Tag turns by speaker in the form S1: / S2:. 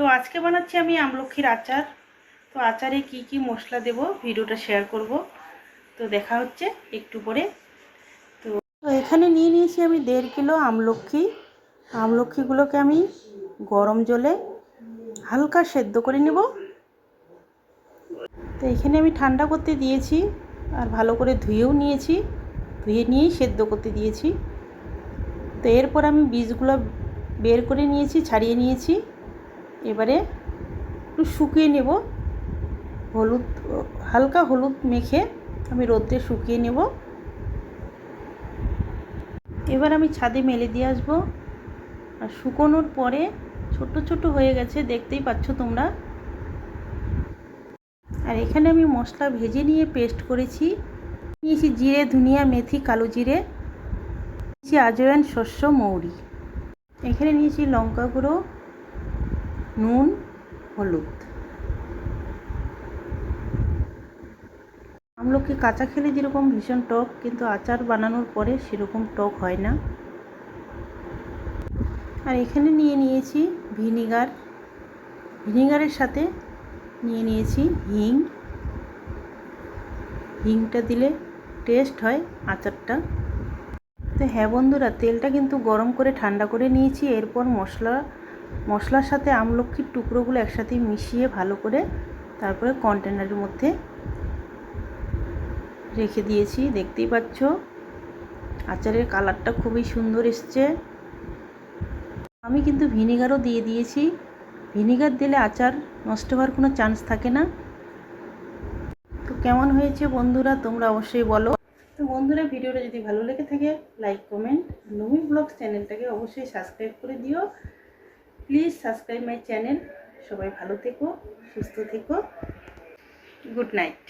S1: তো আজকে বানাচ্ছি আমি আমলক্ষীর আচার। তো আচারে কি কি মশলা দেব ভিডিওটা শেয়ার করব। তো দেখা হচ্ছে একটু পরে। তো এখানে নিয়ে নিয়েছি আমি দেড় কিলো আমলক্ষী। আমলক্ষীগুলোকে আমি গরম জলে হালকা সেদ্ধ করে নেব। তো এখানে আমি ঠান্ডা করতে দিয়েছি আর ভালো করে ধুয়েও নিয়েছি। ধুয়ে নিয়েই সেদ্ধ করতে দিয়েছি। তো এরপর আমি বীজগুলো বের করে নিয়েছি, ছাড়িয়ে নিয়েছি। এবারে একটু শুকিয়ে নেব। হলুদ, হালকা হলুদ মেখে আমি রোদ্রে শুকিয়ে নেব। এবার আমি ছাদে মেলে দিয়ে আসব। আর শুকোনোর পরে ছোট ছোট হয়ে গেছে, দেখতেই পাচ্ছ তোমরা। আর এখানে আমি মশলা ভেজে নিয়ে পেস্ট করেছি। নিয়েছি জিরে, ধনিয়া, মেথি, কালো জিরে। নিয়েছি আজওয়ান শস্য, মৌরি। এখানে নিয়েছি লঙ্কা গুঁড়ো। নুন, হলুদ। আমলকি কাঁচা খেলে যেরকম ভীষণ টক, কিন্তু আচার বানানোর পরে সেরকম টক হয় না। আর এখানে নিয়ে নিয়েছি ভিনিগার। ভিনিগারের সাথে নিয়ে নিয়েছি হিং। হিংটা দিলে টেস্ট হয় আচারটা। তো হ্যাঁ বন্ধুরা, তেলটা কিন্তু গরম করে ঠান্ডা করে নিয়েছি, এরপর মশলা মশলার সাথে আমলক্ষীর টুকরোগুলো একসাথে মিশিয়ে ভালো করে তারপরে কন্টেনারের মধ্যে রেখে দিয়েছি। দেখতেই পাচ্ছ, আচারের কালারটা খুবই সুন্দর এসছে। আমি কিন্তু ভিনিগারও দিয়ে দিয়েছি। ভিনিগার দিলে আচার নষ্ট হওয়ার কোনো চান্স থাকে না। তো কেমন হয়েছে বন্ধুরা, তোমরা অবশ্যই বলো। তো বন্ধুরা, ভিডিওটা যদি ভালো লেগে থাকে লাইক কমেন্ট নমি ব্লগস চ্যানেলটাকে অবশ্যই সাবস্ক্রাইব করে দিও। Please subscribe my channel. সবাই ভালো থেকো সুস্থ থেকো। Good night.